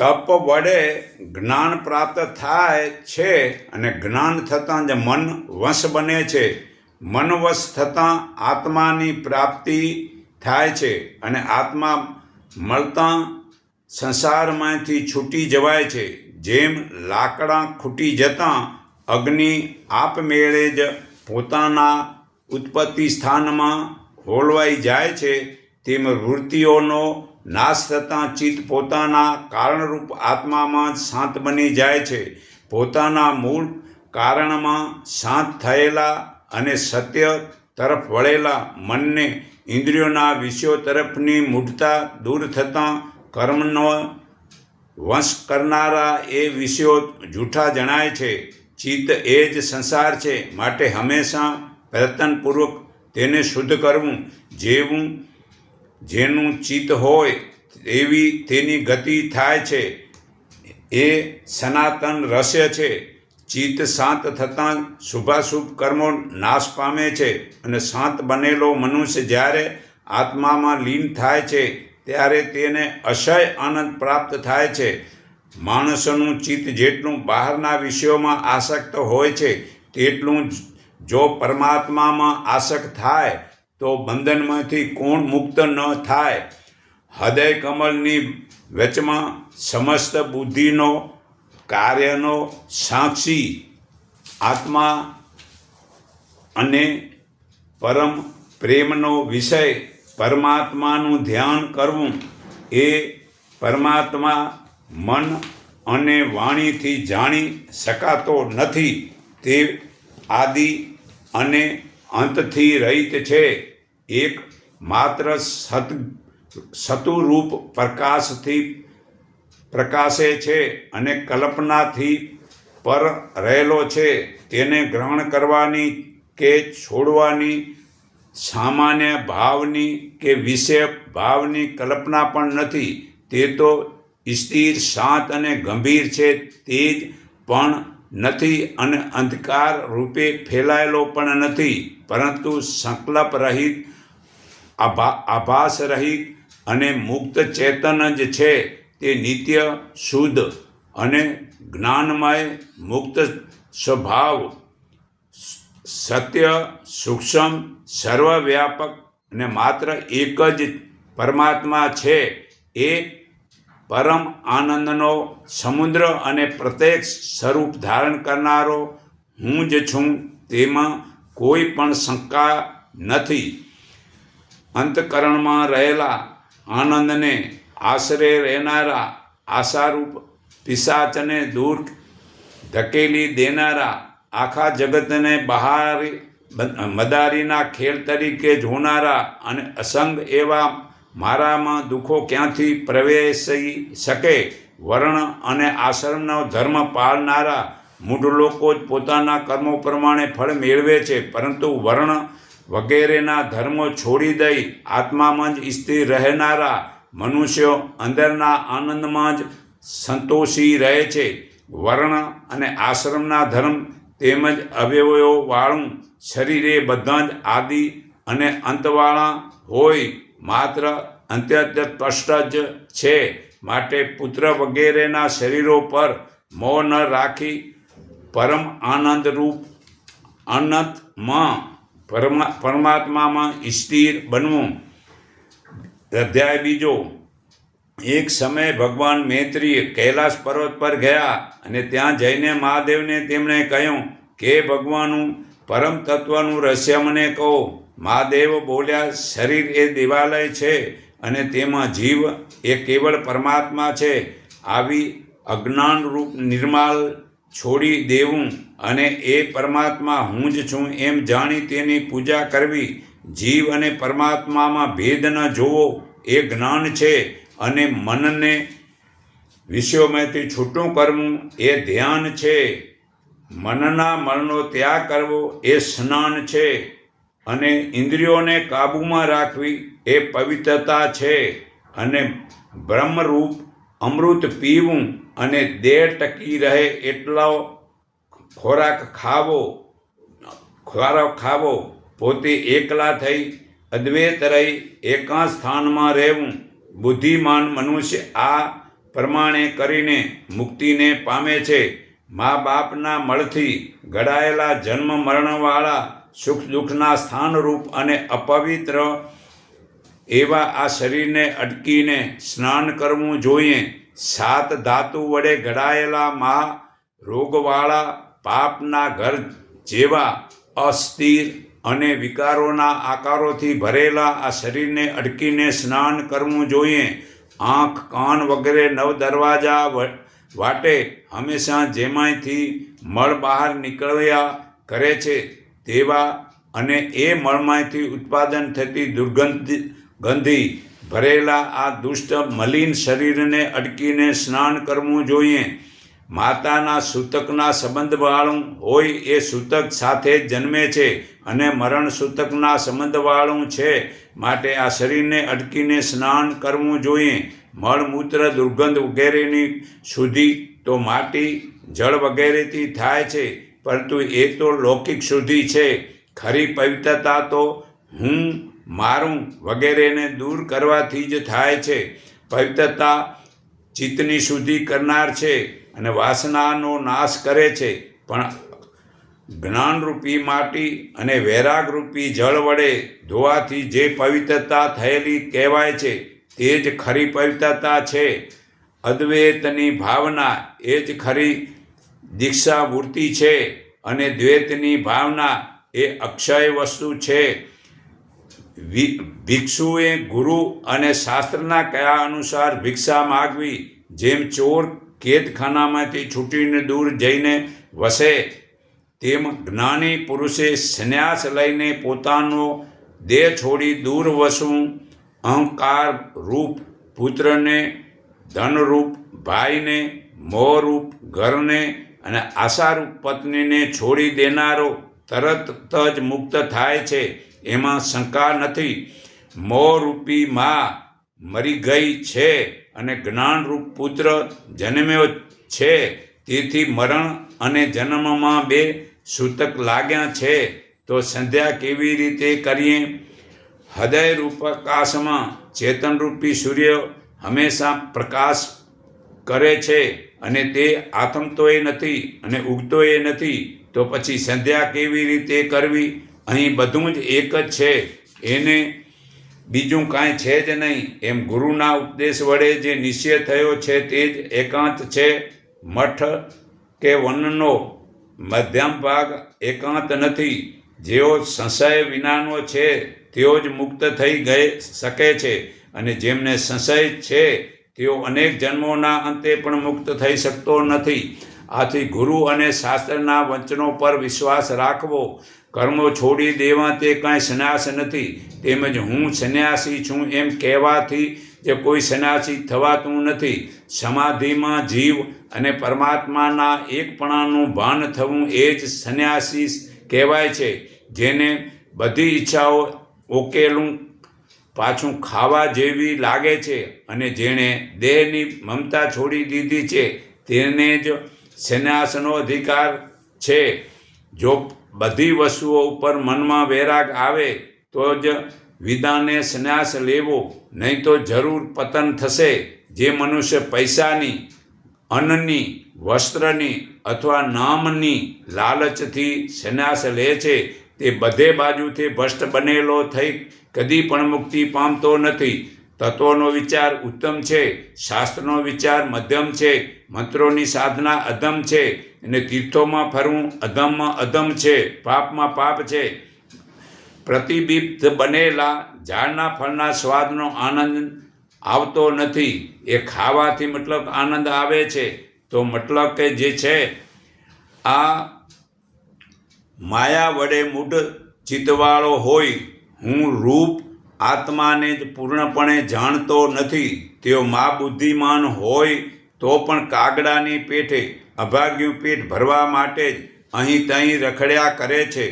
તપ વડે જ્ઞાન પ્રાપ્ત થાય છે અને જ્ઞાન થતાં જ મન વશ બને છે. મન વશ થતાં આત્માની પ્રાપ્તિ થાય છે અને આત્મા મળતાં સંસારમાંથી છૂટી જવાય છે. જેમ લાકડા ખૂટી જતાં અગ્નિ આપમેળે જ પોતાના ઉત્પત્તિ સ્થાનમાં હોલવાઈ જાય છે, તેમ વૃત્તિઓનો નાશ થતાં ચિત્ત પોતાના કારણરૂપ આત્મામાં જ શાંત બની જાય છે. પોતાના મૂળ કારણમાં શાંત થયેલા અને સત્ય તરફ વળેલા મનને ઇન્દ્રિયોના વિષયો તરફની મૂઢતા દૂર થતાં કર્મનો વંશ કરનારા એ વિષયો જૂઠા જણાય છે. ચિત્ત એ જ સંસાર છે. માટે હંમેશા પ્રયત્નપૂર્વક તેને શુદ્ધ કરવું, જેવું જેનું ચિત્ત હોય એવી તેની ગતિ થાય છે. એ સનાતન રહસ્ય છે. ચિત્ત શાંત થતાં શુભાશુભ કર્મો નાશ પામે છે અને શાંત બનેલો મનુષ્ય જ્યારે આત્મામાં લીન થાય છે ત્યારે તેને અસહ્ય આનંદ પ્રાપ્ત થાય છે. માણસોનું ચિત્ત જેટલું બહારના વિષયોમાં આસક્ત હોય છે, તેટલું જો પરમાત્મામાં આસક્ત થાય તો બંધનમાંથી કોણ મુક્ત ન થાય? હૃદય કમલની વચમાં સમસ્ત બુદ્ધિનો, કાર્યનો સાક્ષી આત્મા અને પરમ પ્રેમનો વિષય પરમાત્માનું ધ્યાન કરવું એ પરમાત્મા મન અને વાણીથી જાણી શકાતો નથી તે આદિ અને અંતથી રહિત છે. એક માત્ર સત, સતુરૂપ પ્રકાશથી પ્રકાશે છે અને કલ્પનાથી પર રહેલો છે. તેને ગ્રહણ કરવાની કે છોડવાની, સામાન્ય ભાવની કે વિષય ભાવની કલ્પના પણ નથી. તે તો સ્થિર, શાંત અને ગંભીર છે. તે જ પણ નથી અને અંધકાર રૂપે ફેલાયેલો પણ નથી. પરંતુ સંકલ્પ રહિત, આભા આભાસ રહિત અને મુક્ત ચેતન જ છે તે નિત્ય, શુદ્ધ અને જ્ઞાનમય મુક્ત સ્વભાવ. સત્ય, સૂક્ષ્મ, સર્વવ્યાપક અને માત્ર એક જ પરમાત્મા છે એ પરમ આનંદનો સમુદ્ર અને પ્રત્યક્ષ સ્વરૂપ ધારણ કરનારો હું જ છું તેમાં કોઈ પણ શંકા નથી. અંતકરણમાં રહેલા આનંદને આશરે રહેનારા આશારૂપ પિશાચને દૂર ધકેલી દેનારા આખા જગતને બહાર મદારીના ખેલ તરીકે જોનારા અને અસંગ એવા મારામાં દુઃખો ક્યાંથી પ્રવેશી શકે? વર્ણ અને આશ્રમનો ધર્મ પાળનારા મૂઢ લોકો જ પોતાના કર્મો પ્રમાણે ફળ મેળવે છે, પરંતુ વર્ણ વગેરેના ધર્મો છોડી દઈ આત્મામાં જ સ્થિર રહેનારા મનુષ્યો અંદરના આનંદમાં જ સંતોષી રહે છે. વર્ણ અને આશ્રમના ધર્મ તેમજ અવયવોવાળું શરીરે બધા જ આદિ અને અંતવાળા હોય માત્ર અત્યંત સ્પષ્ટ જ છે. માટે પુત્ર વગેરેના શરીરો પર મોહ ન રાખી પરમ આનંદરૂપ અનંતમાં પરમા, પરમાત્મામાં સ્થિર બનવું. અધ્યાય બીજો. એક સમયે ભગવાન મૈત્રી કૈલાસ પર્વત પર ગયા અને ત્યાં જઈને મહાદેવને તેમણે કહ્યું, કે ભગવાનનું પરમ તત્વનું રહસ્ય મને કહો. મહાદેવ બોલ્યા, શરીર એ દેવાલય છે અને તેમાં જીવ એ કેવળ પરમાત્મા છે. આવી અજ્ઞાનરૂપ નિર્માલ છોડી દેવું અને એ પરમાત્મા હું જ છું એમ જાણી તેની પૂજા કરવી. જીવ અને પરમાત્મામાં ભેદ ન જોવો એ જ્ઞાન છે અને મનને વિષયોમાંથી છૂટું કરવું એ ધ્યાન છે. મનના મનનો ત્યાગ કરવો એ સ્નાન છે અને ઇન્દ્રિયોને કાબૂમાં રાખવી એ પવિત્રતા છે અને બ્રહ્મરૂપ અમૃત પીવું અને દેહ ટકી રહે એટલો ખોરાક ખાવો ખોરાક ખાવો, પોતે એકલા થઈ અદ્વૈત રહી, એકા સ્થાનમાં રહેવું, બુદ્ધિમાન મનુષ્ય આ પ્રમાણે કરીને મુક્તિને પામે છે. મા બાપના મળથી ઘડાયેલા જન્મ મરણવાળા સુખ દુઃખના સ્થાનરૂપ અને અપવિત્ર એવા આ શરીરને અટકીને સ્નાન કરવું જોઈએ. સાત ધાતુ વડે ઘડાયેલા મહા રોગવાળા પાપના ઘર જેવા અસ્થિર અને વિકારોના આકારોથી ભરેલા આ શરીરને અડકીને સ્નાન કરવું જોઈએ. આંખ, કાન વગેરે નવ દરવાજા વાટે હંમેશા જેમાંથી મળ બહાર નીકળ્યા કરે છે. તેવા અને એ મળમાંથી ઉત્પાદન થતી દુર્ગંધ, ગંધી ભરેલા આ દુષ્ટ મલિન શરીરને અટકીને સ્નાન કરવું જોઈએ. માતાના સૂતકના સંબંધવાળું હોય એ સૂતક સાથે જન્મે છે અને મરણ સૂતકના સંબંધવાળું છે માટે આ શરીરને અટકીને સ્નાન કરવું જોઈએ. મળમૂત્ર દુર્ગંધ વગેરેની શુદ્ધિ તો માટી, જળ વગેરેથી થાય છે, પરંતુ એ તો લૌકિક શુદ્ધિ છે. ખરી પવિત્રતા તો હું મારું વગેરેને દૂર કરવાથી જ થાય છે. પવિત્રતા ચિત્તની શુદ્ધિ કરનાર છે અને વાસનાનો નાશ કરે છે. પણ જ્ઞાનરૂપી માટી અને વૈરાગરૂપી જળ વડે ધોવાથી જે પવિત્રતા થયેલી કહેવાય છે, તે જ ખરી પવિત્રતા છે. અદ્વૈતની ભાવના એ જ ખરી દીક્ષા વૃત્તિ છે અને દ્વૈતની ભાવના એ અક્ષય વસ્તુ છે. ભિક્ષુએ ગુરુ અને શાસ્ત્રના કયા અનુસાર ભિક્ષા માગવી? જેમ ચોર કેદખાનામાંથી છૂટીને દૂર જઈને વસે, તેમ જ્ઞાની પુરુષે સંન્યાસ લઈને પોતાનો દેહ છોડી દૂર વસવું, અહંકાર રૂપ પુત્રને, ધનરૂપ ભાઈને, મોહરૂપ ઘરને અને આશારૂપ પત્નીને છોડી દેનારો તરત જ મુક્ત થાય છે. એમાં શંકા નથી. મોરૂપી માં મરી ગઈ છે અને જ્ઞાનરૂપ પુત્ર જન્મ્યો છે. તેથી મરણ અને જન્મમાં બે સૂતક લાગ્યા છે. તો સંધ્યા કેવી રીતે કરીએ? હૃદય રૂપકાશમાં ચેતનરૂપી સૂર્ય હંમેશા પ્રકાશ કરે છે અને તે આથમતોય નથી અને ઉગતોય નથી. તો પછી સંધ્યા કેવી રીતે કરવી? અહીં બધું જ એક જ છે. એને બીજું કાંઈ છે જ નહીં. એમ ગુરુના ઉપદેશ વડે જે નિશ્ચય થયો છે તે જ એકાંત છે. મઠ કે વનનો મધ્યમ ભાગ એકાંત નથી. જેઓ સંશય વિનાનો છે તેઓ જ મુક્ત થઈ ગઈ શકે છે. અને જેમને સંશય છે તેઓ અનેક જન્મોના અંતે પણ મુક્ત થઈ શકતો નથી. આથી ગુરુ અને શાસ્ત્રના વચનો પર વિશ્વાસ રાખવો કર્મો છોડી દેવા તે કાંઈ સન્યાસ નથી. તેમજ હું સંન્યાસી છું એમ કહેવાથી જે કોઈ સન્યાસી થવાતું નથી. સમાધિમાં જીવ અને પરમાત્માના એકપણાનું ભાન થવું એ જ સંન્યાસી કહેવાય છે. જેને બધી ઈચ્છાઓ ઓકેલું પાછું ખાવા જેવી લાગે છે અને જેણે દેહની મમતા છોડી દીધી છે તેને જ સંન્યાસનો અધિકાર છે. જો બધી વસ્તુઓ ઉપર મનમાં વૈરાગ આવે તો જ વિદાને સંન્યાસ લેવો, નહીં તો જરૂર પતન થશે. જે મનુષ્ય પૈસાની, અન્નની, વસ્ત્રની અથવા નામની લાલચથી સંન્યાસ લે છે, તે બધે બાજુથી ભ્રષ્ટ બનેલો થઈ કદી પણ મુક્તિ પામતો નથી. તત્વનો વિચાર ઉત્તમ છે, શાસ્ત્રનો વિચાર મધ્યમ છે મંત્રોની સાધના અધમ છે અને તીર્થોમાં ફરવું અધમમાં અધમ છે, પાપમાં પાપ છે. પ્રતિબિંબ બનેલા ઝાડના ફળના સ્વાદનો આનંદ આવતો નથી. એ ખાવાથી મતલબ આનંદ આવે છે. તો મતલબ કે જે છે, આ માયા વડે મૂઢ ચિત્તવાળો હોય, હું રૂપ આત્માને જ પૂર્ણપણે જાણતો નથી. તેઓ મા બુદ્ધિમાન હોય તો પણ કાગડાની પેઠે અભાગ્યું પેટ ભરવા માટે જ અહીં તહીં રખડ્યા કરે છે.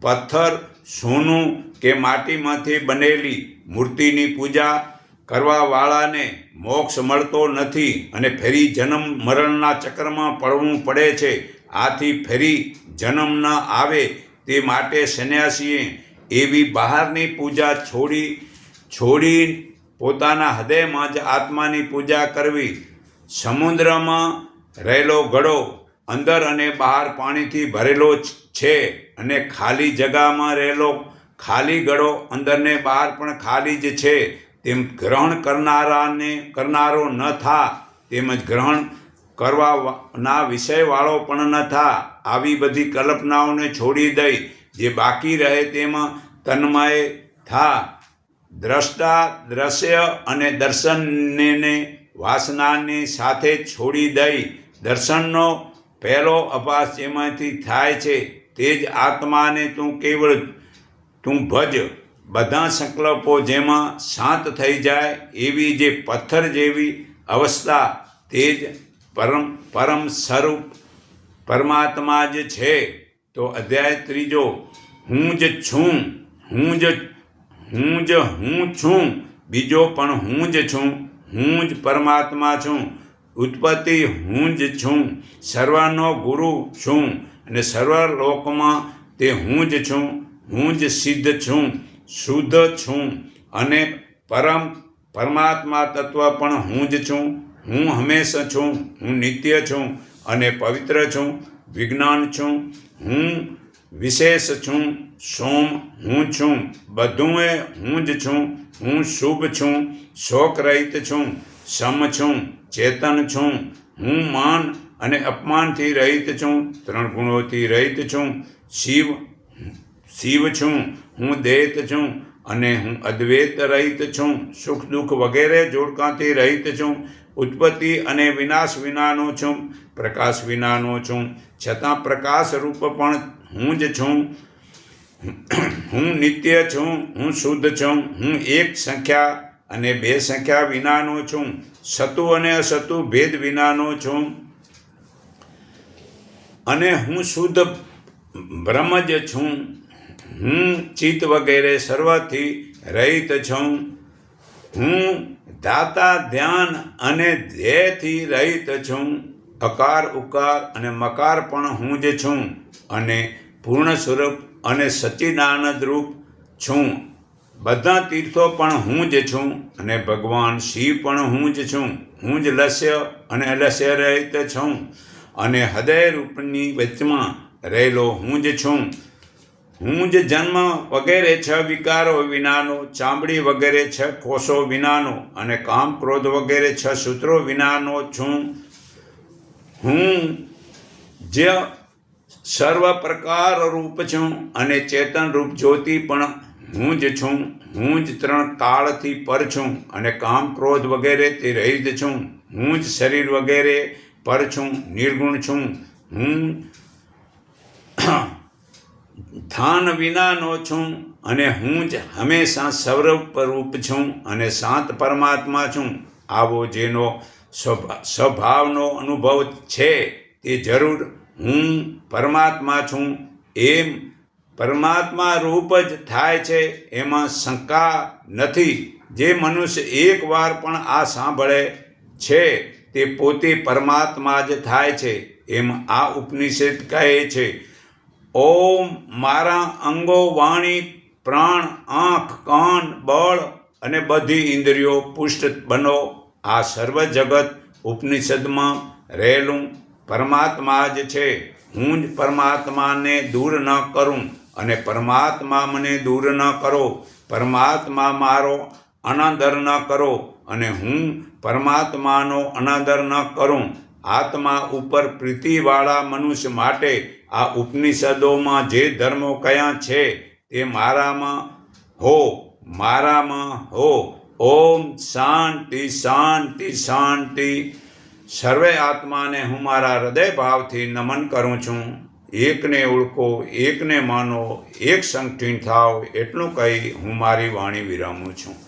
પથ્થર, સોનું કે માટીમાંથી બનેલી મૂર્તિની પૂજા કરવાવાળાને મોક્ષ મળતો નથી અને ફેરી જન્મ મરણના ચક્રમાં પડવું પડે છે. આથી ફેરી જન્મ ન આવે તે માટે સંન્યાસીએ એવી બહારની પૂજા છોડી છોડી પોતાના હૃદયમાં જ આત્માની પૂજા કરવી સમુદ્રમાં રહેલો ઘડો અંદર અને બહાર પાણીથી ભરેલો છે અને ખાલી જગામાં રહેલો ખાલી ઘડો અંદર ને બહાર પણ ખાલી જ છે. તેમ ગ્રહણ કરનારાને કરનારો ન થા, તેમજ ગ્રહણ કરવાના વિષયવાળો પણ ન થા. આવી બધી કલ્પનાઓને છોડી દઈ જે બાકી રહે તેમાં તન્મય થા. દ્રષ્ટા દ્રશ્ય અને દર્શનને વાસનાની સાથે છોડી દઈ દર્શનનો પહેલો અભાસ જેમાંથી થાય છે. તે જ આત્માને તું કેવળ, તું ભજ, બધા સંકલ્પો જેમાં શાંત થઈ જાય એવી જે પથ્થર જેવી અવસ્થા, તે જ પરમ પરમ સ્વરૂપ પરમાત્મા જ છે. તો અધ્યાય ત્રીજો, હું જ છું, હું જ હું જ હું છું, બીજો પણ હું જ છું. હું જ પરમાત્મા છું. ઉત્પત્તિ હું જ છું. સર્વનો ગુરુ છું અને સર્વ લોકમાં તે હું જ છું. હું જ સિદ્ધ છું. શુદ્ધ છું. અને પરમ પરમાત્મા તત્વ પણ હું જ છું. હું હંમેશા છું. હું નિત્ય છું અને પવિત્ર છું. વિજ્ઞાન છું. હું વિશેષ છું. સોમ હું છું, બધુંએ હું જ છું, હું શુભ છું, શોક રહિત છું સમ છું, ચેતન છું, હું માન અને અપમાનથી રહિત છું, ત્રણ ગુણોથી રહિત છું, શિવ શિવ છું, હું દેત છું અને હું અદ્વૈત રહિત છું, સુખ દુઃખ વગેરે જોડકાથી રહિત છું, ઉત્પત્તિ અને વિનાશ વિનાનો છું, પ્રકાશ વિનાનો છું, છતાં પ્રકાશ રૂપ પણ હું જ છું હું નિત્ય છું, હું શુદ્ધ છું, હું એક સંખ્યા અને બે સંખ્યા વિનાનો છું, સતુ અને અસતુ ભેદ વિનાનો છું. અને હું શુદ્ધ બ્રહ્મ જ છું, હું ચિત્ત વગેરે સર્વથી રહિત છું. હું દાતા, ધ્યાન અને ધ્યેયથી રહિત છું. અકાર, ઉકાર અને મકાર પણ હું જ છું અને પૂર્ણ સ્વરૂપ અને સચ્ચિદાનંદ રૂપ છું. બધા તીર્થો પણ હું જ છું અને ભગવાન શિવ પણ હું જ છું. હું જ લસ્ય અને અલસ્ય રહિત છું અને હૃદય રૂપની વચમાં રહેલો હું જ છું. હું જ જન્મ વગેરે છ વિકારો વિનાનો, ચામડી વગેરે છ કોષો વિનાનો અને કામ ક્રોધ વગેરે છ સૂત્રો વિનાનો છું. હું જે સર્વ પ્રકાર રૂપ છું અને ચેતન રૂપ જ્યોતિ પણ હું જ છું. હું જ ત્રણ કાળથી પર છું અને કામ ક્રોધ વગેરે તે રહિત છું. હું જ શરીર વગેરે પર છું, નિર્ગુણ છું. હું થાન વિનાનો છું અને હું જ હંમેશા સર્વ રૂપ છું અને શાંત પરમાત્મા છું. આવો જેનો સ્વભા- સ્વભાવનો અનુભવ છે તે જરૂર હું પરમાત્મા છું એમ પરમાત્મા રૂપ જ થાય છે એમાં શંકા નથી. જે મનુષ્ય એકવાર પણ આ સાંભળે છે, તે પોતે પરમાત્મા જ થાય છે એમ આ ઉપનિષદ કહે છે. ઓમ મારા અંગો વાણી, પ્રાણ, આંખ, કાન, બળ અને બધી ઇન્દ્રિયો પુષ્ટ બનો. આ સર્વ જગત ઉપનિષદમાં રહેલું પરમાત્મા જ છે. હું જ પરમાત્માને દૂર ન કરું અને પરમાત્મા મને દૂર ન કરો. પરમાત્મા મારો અનાદર ન કરો અને હું પરમાત્માનો અનાદર ન કરું. આત્મા ઉપર પ્રીતિવાળા મનુષ્ય માટે આ ઉપનિષદોમાં જે ધર્મો કયા છે તે મારામાં હો મારામાં હો. ઓમ શાંતિ શાંતિ શાંતિ. સર્વે આત્માને હું મારા હૃદય ભાવથી નમન કરું છું. એકને ઓળખો, એકને માનો, એક સંગઠીન થાવ, એટલું કહી હું મારી વાણી વિરામું છું.